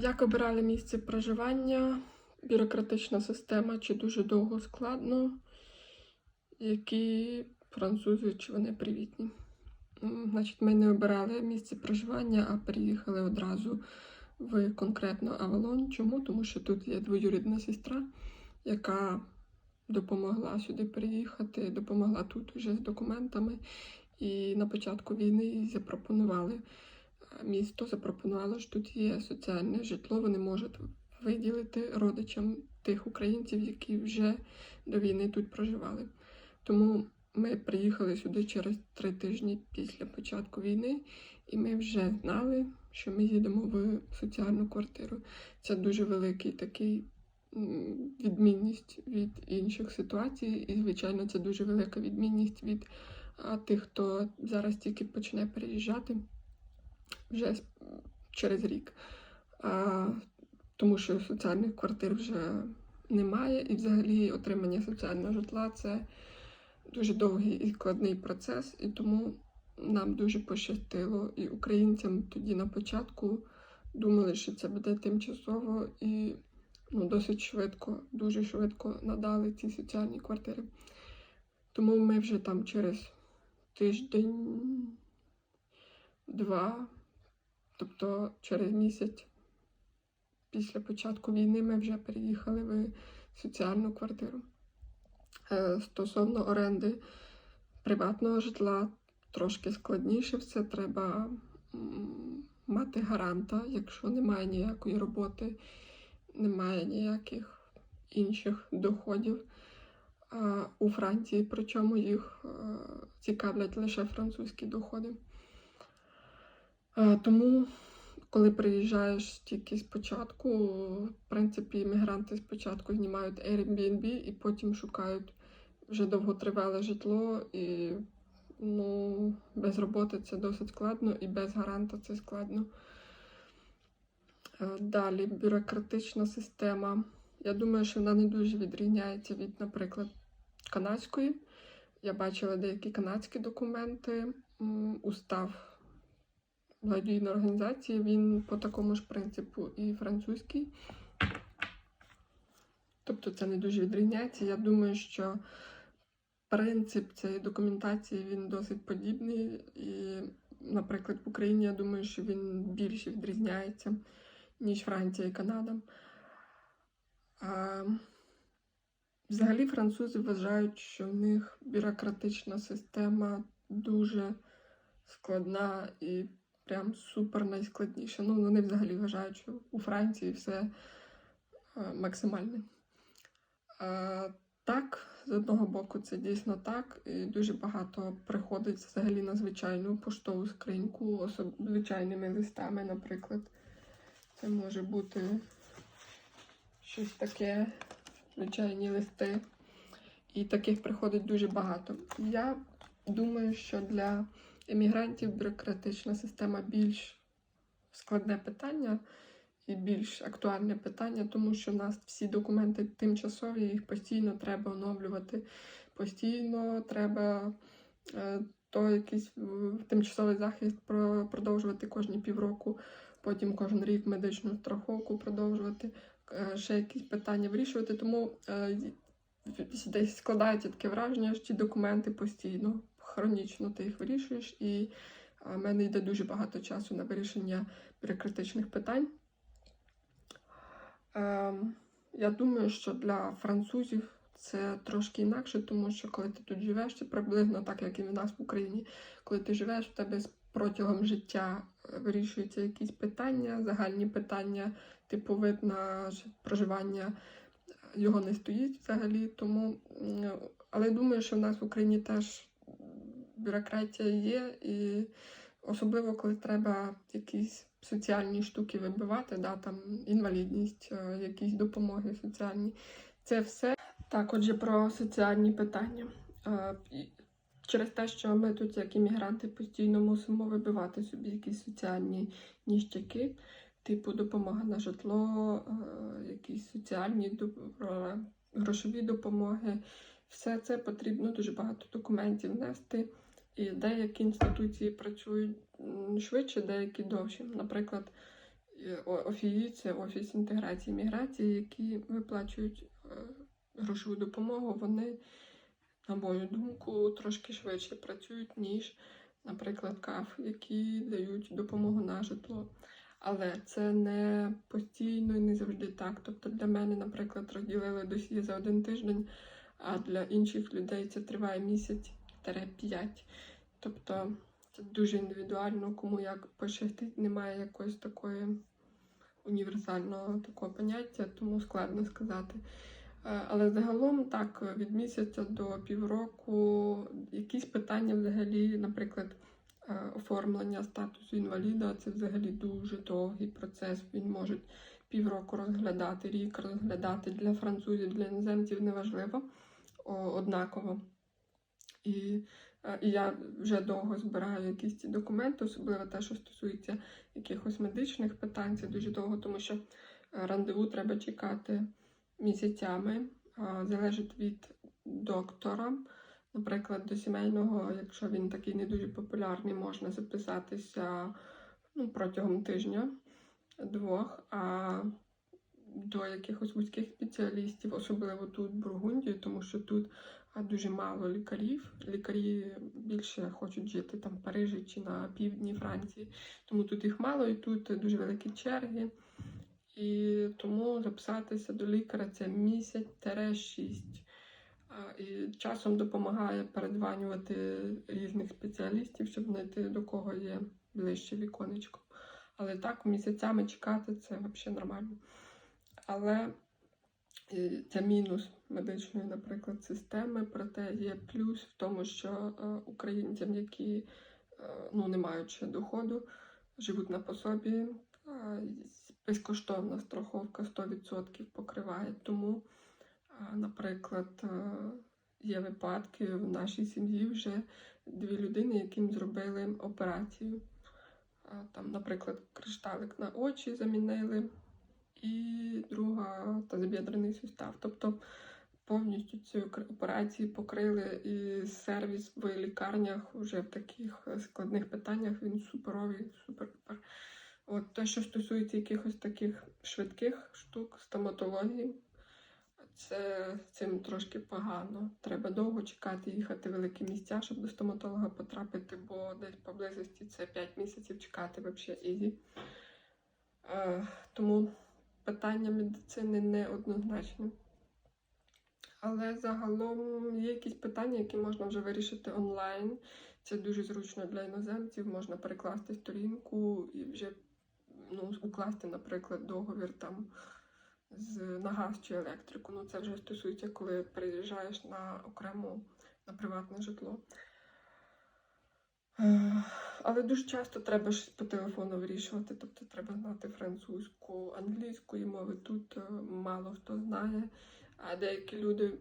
Як обирали місце проживання, бюрократична система, чи дуже довго складно, які французи, чи вони привітні. Значить, ми не обирали місце проживання, а переїхали одразу в конкретно Авалон. Чому? Тому що тут є двоюрідна сестра, яка допомогла сюди переїхати, допомогла тут уже з документами. І на початку війни запропонували місто запропонувало, що тут є соціальне житло, вони можуть виділити родичам тих українців, які вже до війни тут проживали. Тому ми приїхали сюди через три тижні після початку війни, і ми вже знали, що ми їдемо в соціальну квартиру. Це дуже великий такий відмінність від інших ситуацій, і, звичайно, це дуже велика відмінність від тих, хто зараз тільки почне переїжджати вже через рік. А, тому що соціальних квартир вже немає, і взагалі отримання соціального житла це дуже довгий і складний процес, і тому нам дуже пощастило. І українцям тоді на початку думали, що це буде тимчасово і ну, досить швидко, дуже швидко надали ці соціальні квартири. Тому ми вже там через тиждень, два, тобто через місяць після початку війни ми вже переїхали в соціальну квартиру. Е, Стосовно оренди приватного житла, трошки складніше все. Треба мати гаранта, якщо немає ніякої роботи, немає ніяких інших доходів. У Франції, причому їх е, цікавлять лише французькі доходи. Е, Тому, коли приїжджаєш тільки спочатку, в принципі, іммігранти спочатку знімають Airbnb і потім шукають вже довготривале житло, і ну, без роботи це досить складно, і без гаранта це складно. Е, Далі бюрократична система. Я думаю, що вона не дуже відрізняється від, наприклад, канадської. Я бачила деякі канадські документи, устав благодійної організації, він по такому ж принципу і французький. Тобто це не дуже відрізняється. Я думаю, що принцип цієї документації він досить подібний. І, наприклад, в Україні я думаю, що він більше відрізняється, ніж Франція і Канада. А, взагалі, французи вважають, що в них бюрократична система дуже складна і прям супер найскладніша. Ну, вони взагалі вважають, що у Франції все е, максимальне. Е, так, з одного боку, це дійсно так, і дуже багато приходить взагалі на звичайну поштову скриньку, звичайними листами, наприклад. Це може бути щось таке, звичайні листи. І таких приходить дуже багато. Я думаю, що для емігрантів бюрократична система більш складне питання і більш актуальне питання, тому що в нас всі документи тимчасові, їх постійно треба оновлювати. Постійно треба е, то якийсь тимчасовий захист продовжувати кожні півроку, потім кожен рік медичну страховку продовжувати, е, ще якісь питання вирішувати. Тому е, десь складається таке враження, що ті документи постійно, хронічно ти їх вирішуєш, і в мене йде дуже багато часу на вирішення бюрократичних питань. Ем, я думаю, що для французів це трошки інакше, тому що коли ти тут живеш, це приблизно так, як і в нас в Україні. Коли ти живеш, в тебе протягом життя е, вирішуються якісь питання, загальні питання, типу вид на проживання е, його не стоїть взагалі. Тому, але думаю, що в нас в Україні теж бюрократія є, і особливо коли треба якісь соціальні штуки вибивати, да, там інвалідність, е, якісь допомоги соціальні. Це все так, отже, про соціальні питання. Е, Через те, що ми тут, як іммігранти, постійно мусимо вибивати собі якісь соціальні ніштяки, типу допомога на житло, е, якісь соціальні грошові допомоги. Все це потрібно дуже багато документів внести. І деякі інституції працюють швидше, деякі довше. Наприклад, І ОФІ це офіс інтеграції і міграції, які виплачують е, грошову допомогу. Вони, на мою думку, трошки швидше працюють, ніж, наприклад, КАФ, які дають допомогу на житло. Але це не постійно і не завжди так. Тобто для мене, наприклад, розділили досі за один тиждень, а для інших людей це триває місяць-п'ять. Тобто це дуже індивідуально, кому як пощастить, немає якоїсь такої універсального такого поняття, тому складно сказати. Е, Але загалом так, від місяця до півроку якісь питання взагалі, наприклад, е, оформлення статусу інваліда це взагалі дуже довгий процес. Він може півроку розглядати, рік розглядати для французів, для іноземців неважливо однаково. І, е, і я вже довго збираю якісь ці документи, особливо те, що стосується якихось медичних питань, це дуже довго, тому що е, рандеву треба чекати місяцями, залежить від доктора. Наприклад, до сімейного, якщо він такий не дуже популярний, можна записатися ну, протягом тижня двох. А до якихось вузьких спеціалістів, особливо тут, в Бургундії, тому що тут дуже мало лікарів. Лікарі більше хочуть жити там в Парижі чи на півдні Франції. Тому тут їх мало і тут дуже великі черги. І тому записатися до лікаря це місяць-шість. І часом допомагає передзванювати різних спеціалістів, щоб знайти до кого є ближче віконечко. Але так, місяцями чекати це взагалі нормально. Але е, це мінус медичної, наприклад, системи, проте є плюс в тому, що е, українцям, які е, ну, не ще доходу, живуть на пособі, безкоштовна страховка 100% покриває. Тому, наприклад, є випадки в нашій сім'ї вже дві людини, яким зробили операцію. Там, наприклад, кришталик на очі замінили, і друга тазобідрений сустав. Тобто повністю ці операції покрили і сервіс в лікарнях вже в таких е, складних питаннях він суперовий, супер. От те, що стосується якихось таких швидких штук, стоматології, це цим трошки погано. Треба довго чекати, їхати в великі місця, щоб до стоматолога потрапити, бо десь поблизості це 5 місяців чекати взагалі ізі. Е, тому питання медицини неоднозначне. Але загалом є якісь питання, які можна вже вирішити онлайн. Це дуже зручно для іноземців. Можна перекласти сторінку і вже ну, укласти, наприклад, договір там з на газ чи електрику. Ну це вже стосується, коли переїжджаєш на окрему на приватне житло. Але дуже часто треба щось по телефону вирішувати, тобто треба знати французьку, англійської мови. Тут е, мало хто знає. А деякі люди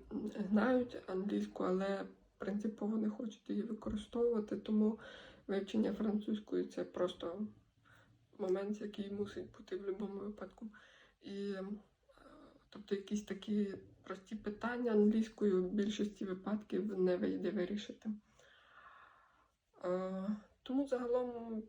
знають англійську, але принципово не хочуть її використовувати, тому вивчення французької це просто момент, який мусить бути в будь-якому випадку. І е, тобто якісь такі прості питання англійською в більшості випадків не вийде вирішити. Тому загалом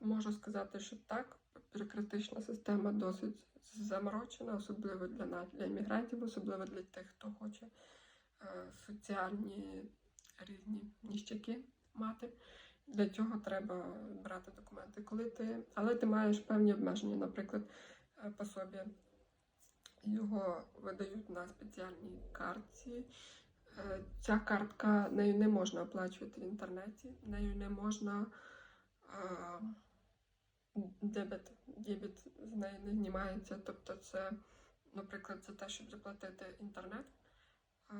можу сказати, що так, бюрократична система досить заморочена, особливо для нас, для іммігрантів, особливо для тих, хто хоче е, соціальні різні ніщаки мати. Для цього треба брати документи. Коли ти, але ти маєш певні обмеження, наприклад, е, пособі. Його видають на спеціальній картці. Е, Ця картка нею не можна оплачувати в інтернеті, нею не можна е, дебет, дебет з неї не знімається. Тобто, це, наприклад, за те, щоб заплатити інтернет. е,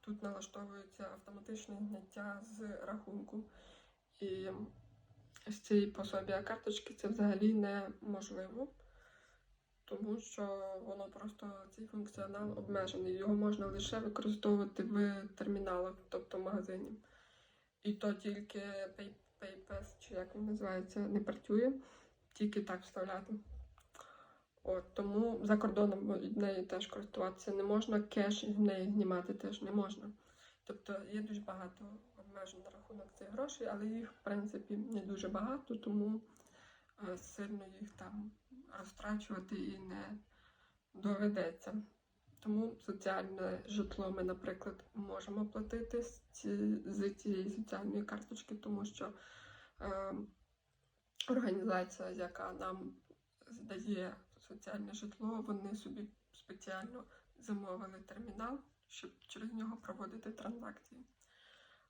Тут налаштовується автоматичне зняття з рахунку. І з цієї пособія карточки це взагалі неможливо тому що воно просто цей функціонал обмежений. Його можна лише використовувати в терміналах, тобто в магазині. І то тільки Pay- PayPass, чи як він називається, не працює, тільки так вставляти. От, тому за кордоном неї теж користуватися не можна, кеш з неї знімати теж не можна. Тобто є дуже багато обмежень на рахунок цих грошей, але їх, в принципі, не дуже багато, тому е, сильно їх там розтрачувати і не доведеться. Тому соціальне житло ми, наприклад, можемо платити з, ці, з цієї соціальної карточки, тому що е, організація, яка нам здає соціальне житло, вони собі спеціально замовили термінал, щоб через нього проводити транзакції.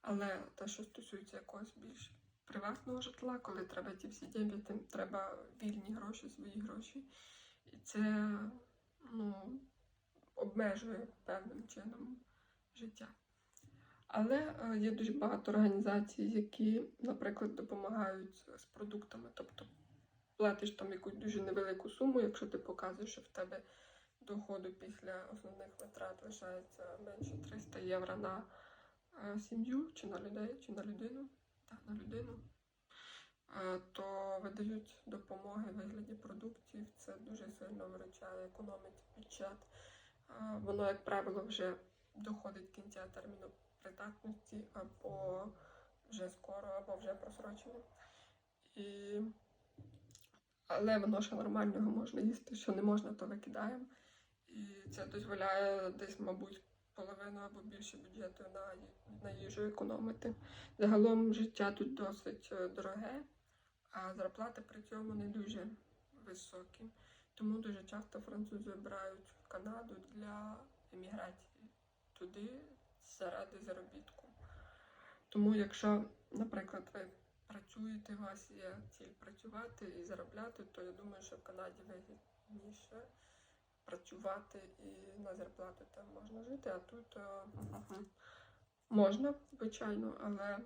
Але те, що стосується якогось більш приватного житла, коли треба ті всі тим треба вільні гроші, свої гроші. І це ну, обмежує певним чином життя. Але е, є дуже багато організацій, які, наприклад, допомагають з продуктами. Тобто платиш там якусь дуже невелику суму, якщо ти показуєш, що в тебе доходу після основних витрат лишається менше 300 євро на е, сім'ю, чи на людей, чи на людину, на людину, е, то видають допомоги в вигляді продуктів. Це дуже сильно виручає, економить бюджет. Е, Воно, як правило, вже доходить кінця терміну придатності або вже скоро, або вже просрочено. І... Але воно ще нормально його можна їсти, що не можна, то викидаємо. І це дозволяє десь, мабуть, половину або більше бюджету на, на їжу економити. Загалом життя тут досить е, дороге, а зарплати при цьому не дуже високі. Тому дуже часто французи обирають Канаду для еміграції туди заради заробітку. Тому, якщо, наприклад, ви працюєте, у вас є ціль працювати і заробляти, то я думаю, що в Канаді вигідніше працювати і на зарплату там можна жити, а тут е, можна, звичайно, але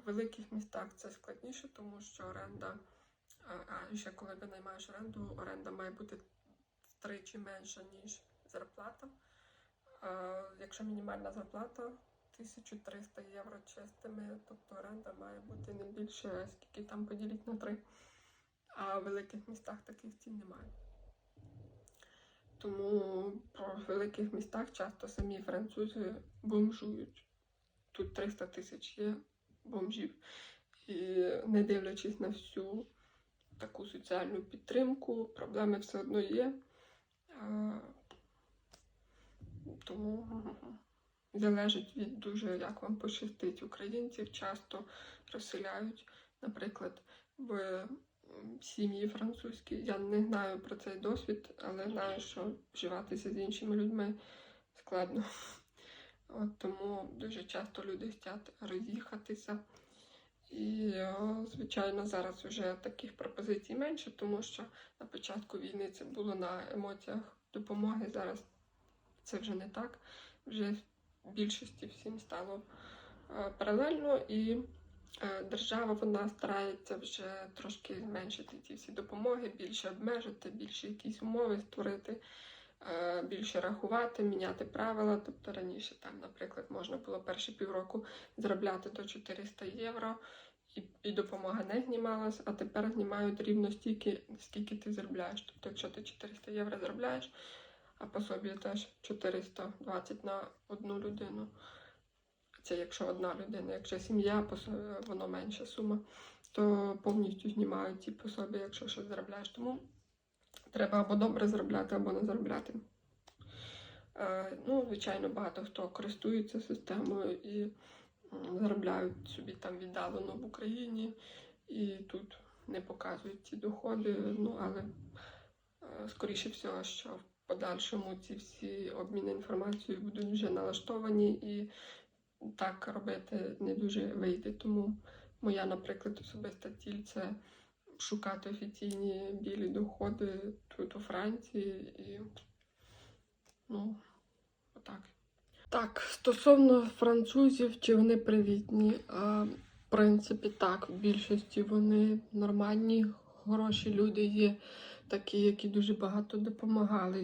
в великих містах це складніше, тому що оренда, а, ще коли ти наймаєш оренду, оренда має бути втричі менша, ніж зарплата. Якщо мінімальна зарплата 1300 євро чистими, тобто оренда має бути не більше, скільки там поділіть на три. А в великих містах таких цін немає. Тому по великих містах часто самі французи бомжують. Тут 300 тисяч є бомжів. І не дивлячись на всю таку соціальну підтримку, проблеми все одно є. Тому залежить від дуже, як вам пощастить. Українців часто розселяють, наприклад, в сім'ї французькі. Я не знаю про цей досвід, але знаю, що вживатися з іншими людьми складно. От тому дуже часто люди хочуть роз'їхатися. І, звичайно, зараз вже таких пропозицій менше, тому що на початку війни це було на емоціях допомоги. Зараз це вже не так. Вже в більшості всім стало е, паралельно, і держава вона старається вже трошки зменшити ці всі допомоги, більше обмежити, більше якісь умови створити, е, більше рахувати, міняти правила. Тобто раніше там, наприклад, можна було перші півроку заробляти до 400 євро. І, і допомога не знімалась, а тепер знімають рівно стільки, скільки ти заробляєш. Тобто, якщо ти 400 євро заробляєш, а пособі теж 420 на одну людину. Це якщо одна людина, якщо сім'я, воно менша сума, то повністю знімають ці пособі, якщо щось заробляєш. Тому треба або добре заробляти, або не заробляти. Е, ну, звичайно, багато хто користується системою і заробляють собі там віддалено в Україні, і тут не показують ці доходи. Ну, але е, скоріше всього, що в подальшому ці всі обміни інформацією будуть вже налаштовані і так робити не дуже вийде. Тому моя, наприклад, особиста ціль це шукати офіційні білі доходи тут у Франції і ну, отак. Так, стосовно французів, чи вони привітні? А, в принципі, так, в більшості вони нормальні, хороші люди є такі, які дуже багато допомагали.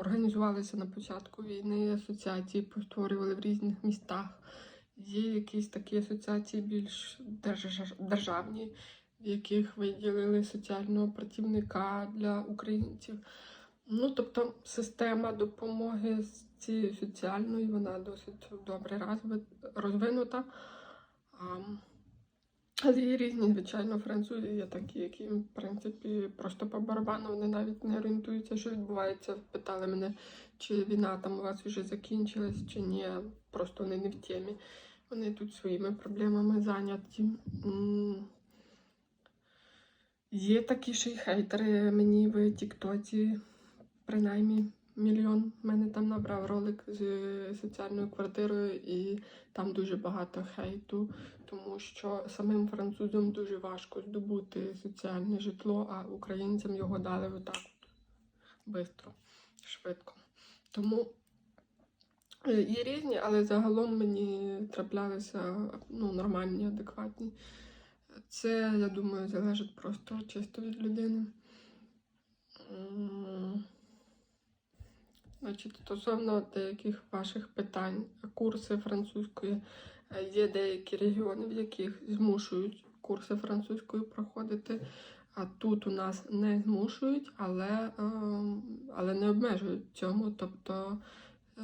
Організувалися на початку війни, асоціації постворювали в різних містах. Є якісь такі асоціації більш державні, в яких виділили соціального працівника для українців. Ну, тобто система допомоги з цієї соціальної, вона досить добре розвинута. Але є різні, звичайно, французи є такі, які, в принципі, просто по барабану вони навіть не орієнтуються, що відбувається. Питали мене, чи війна там у вас вже закінчилась, чи ні. Просто вони не в темі. Вони тут своїми проблемами зайняті. Є такі ще й хейтери мені в Тіктоці, принаймні мільйон. Мене там набрав ролик з соціальною квартирою, і там дуже багато хейту, тому що самим французам дуже важко здобути соціальне житло, а українцям його дали отак от, швидко, швидко. Тому е, є різні, але загалом мені траплялися ну, нормальні, адекватні. Це, я думаю, залежить просто чисто від людини. Значить, стосовно деяких ваших питань, курси французької, є деякі регіони, в яких змушують курси французької проходити. А тут у нас не змушують, але, е, але не обмежують цьому. Тобто, е,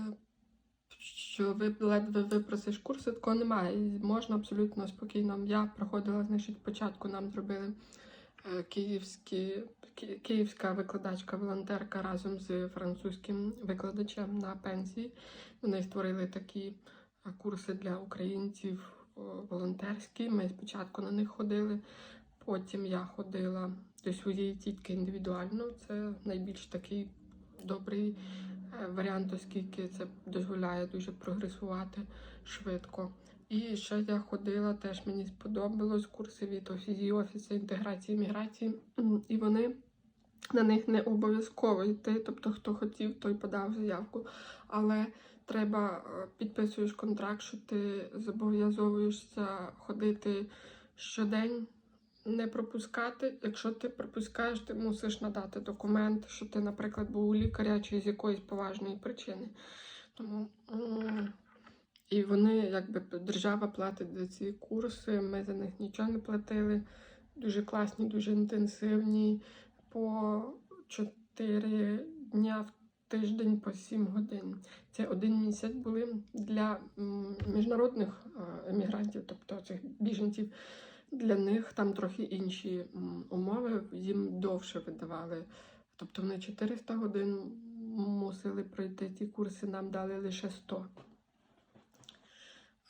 що ви ледве випросиш курси, такого немає. Можна абсолютно спокійно. Я проходила, значить, спочатку нам зробили київські, київська викладачка-волонтерка разом з французьким викладачем на пенсії. Вони створили такі е, курси для українців волонтерські. Ми спочатку на них ходили. Потім я ходила до своєї тітки індивідуально. Це найбільш такий добрий е, варіант, оскільки це дозволяє дуже прогресувати швидко. І ще я ходила, теж мені сподобалось курси від офісі офісу інтеграції міграції. І вони на них не обов'язково йти. Тобто, хто хотів, той подав заявку. Але треба е, підписуєш контракт, що ти зобов'язовуєшся ходити щодень не пропускати. Якщо ти пропускаєш, ти мусиш надати документ, що ти, наприклад, був у лікаря чи з якоїсь поважної причини. Тому і вони, якби держава платить за ці курси, ми за них нічого не платили. Дуже класні, дуже інтенсивні. По 4 дня в тиждень по 7 годин. Це один місяць були для міжнародних емігрантів, тобто цих біженців. Для них там трохи інші умови, їм довше видавали. Тобто вони 400 годин мусили пройти ці курси, нам дали лише 100.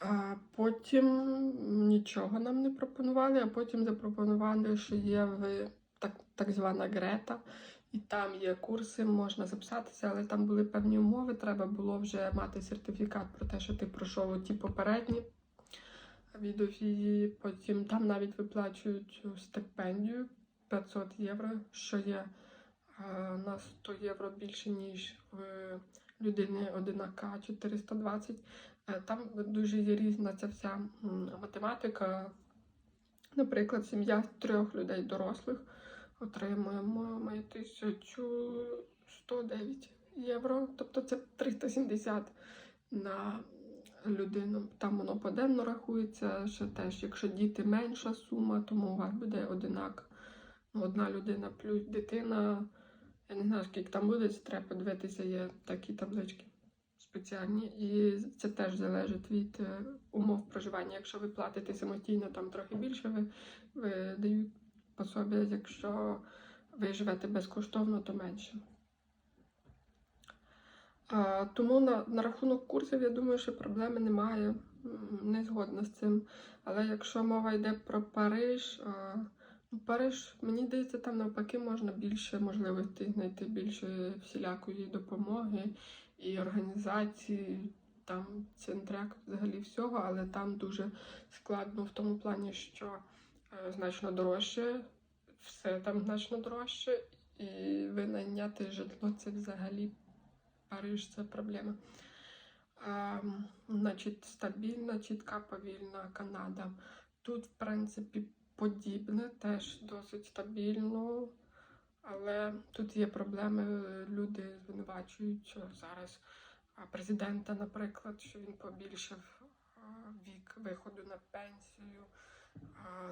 А потім нічого нам не пропонували, а потім запропонували, що є в так, так звана Грета, і там є курси, можна записатися, але там були певні умови. Треба було вже мати сертифікат про те, що ти пройшов ті попередні відофії. Потім там навіть виплачують стипендію 500 євро, що є е, на 100 євро більше, ніж в людини одинака 420. Е, Там дуже є різна ця вся математика. Наприклад, сім'я трьох людей дорослих отримуємо ми 1109 євро, тобто це 370 на людину. Там воно поденно рахується, ще теж, якщо діти менша сума, тому у вас буде одинак. Ну, одна людина плюс дитина. Я не знаю, скільки там буде, це треба подивитися, є такі таблички спеціальні. І це теж залежить від е, умов проживання. Якщо ви платите самостійно, там трохи більше ви, ви дають пособі, якщо ви живете безкоштовно, то менше. А, тому на, на рахунок курсів, я думаю, що проблеми немає. Не згодна з цим. Але якщо мова йде про Париж, а, ну, Париж, мені здається, там навпаки можна більше можливостей знайти більше всілякої допомоги і організації, там центряк взагалі всього, але там дуже складно в тому плані, що е, значно дорожче, все там значно дорожче, і винайняти житло це взагалі Париж це проблема. А, значить, стабільна, чітка, повільна Канада. Тут, в принципі, подібне, теж досить стабільно, але тут є проблеми. Люди звинувачують що зараз президента, наприклад, що він побільшив вік виходу на пенсію.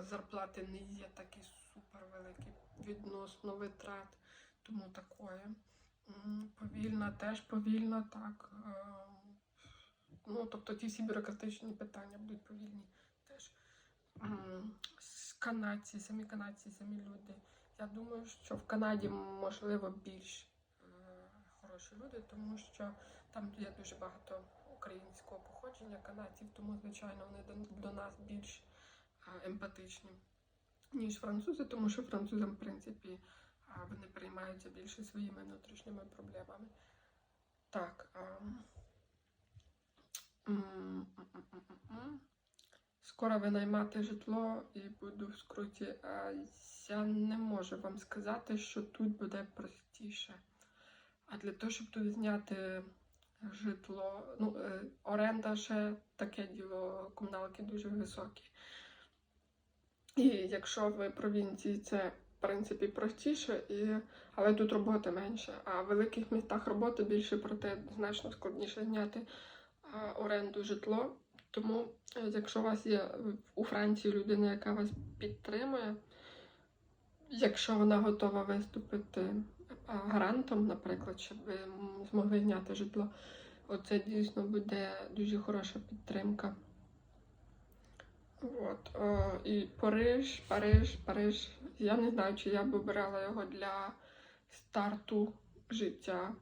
Зарплати не є такі супервеликі відносно витрат, тому такое. М, Повільна, теж повільна, так. Е, Ну, тобто ті всі бюрократичні питання будуть повільні теж. канадці, самі канадці, самі люди. Я думаю, що в Канаді можливо більш е, хороші люди, тому що там є дуже багато українського походження канадців, тому звичайно вони до, нас більш е, емпатичні, ніж французи, тому що французам, в принципі, вони переймаються більше своїми внутрішніми проблемами. Так. м, м, м, м, м. Скоро винаймати житло і буду в скруті. А я не можу вам сказати, що тут буде простіше. А для того, щоб тут зняти житло, ну, е, оренда ще таке діло, комуналки дуже високі. І якщо в провінції це в принципі простіше, і... але тут роботи менше. А в великих містах роботи більше, проте значно складніше зняти оренду житло. Тому, е, якщо у вас є у Франції людина, яка вас підтримує, якщо вона готова виступити а, гарантом, наприклад, щоб ви змогли зняти житло, оце дійсно буде дуже хороша підтримка. От, е, і Париж, Париж, Париж. Я не знаю, чи я б обирала його для старту життя.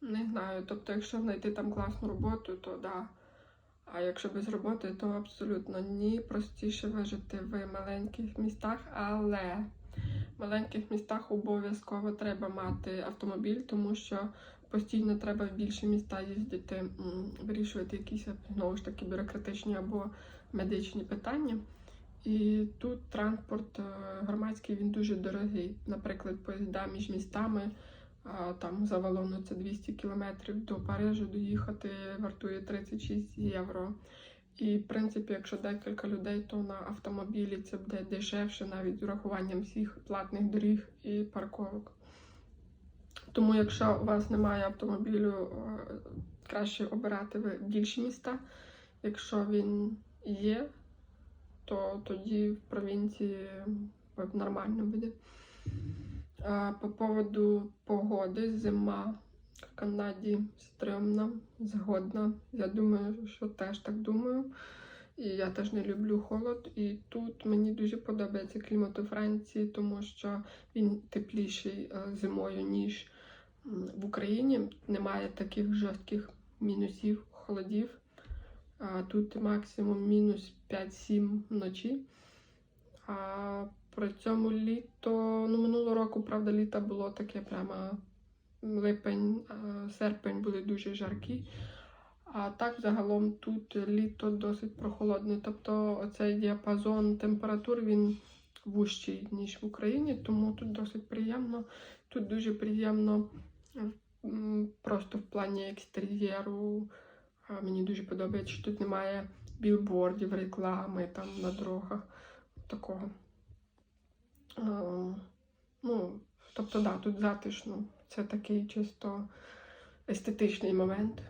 Не знаю. Тобто, якщо знайти там класну роботу, то да. А якщо без роботи, то абсолютно ні. Простіше вижити в маленьких містах, але в маленьких містах обов'язково треба мати автомобіль, тому що постійно треба в більші міста їздити, вирішувати якісь знову ж таки бюрократичні або медичні питання. І тут транспорт е, громадський він дуже дорогий. Наприклад, поїзда між містами там за валону це 200 кілометрів до Парижу доїхати вартує 36 євро. І, в принципі, якщо декілька людей, то на автомобілі це буде дешевше, навіть з урахуванням всіх платних доріг і парковок. Тому, якщо у вас немає автомобілю, е, краще обирати ви більші міста. Якщо він є, то тоді в провінції нормально буде. По поводу погоди, зима в Канаді стрьомна, згодна. Я думаю, що теж так думаю. І я теж не люблю холод. І тут мені дуже подобається клімат у Франції, тому що він тепліший е, зимою, ніж в Україні. Немає таких жорстких мінусів, холодів. Тут максимум мінус 5-7 вночі. А при цьому літо, ну минулого року, правда, літо було таке прямо липень, серпень були дуже жаркі. А так загалом тут літо досить прохолодне. Тобто оцей діапазон температур він вужчий, ніж в Україні, тому тут досить приємно. Тут дуже приємно просто в плані екстер'єру. Мені дуже подобається, що тут немає білбордів, реклами там на дорогах. Такого. Е, Ну, тобто, да, тут затишно. Це такий чисто естетичний момент.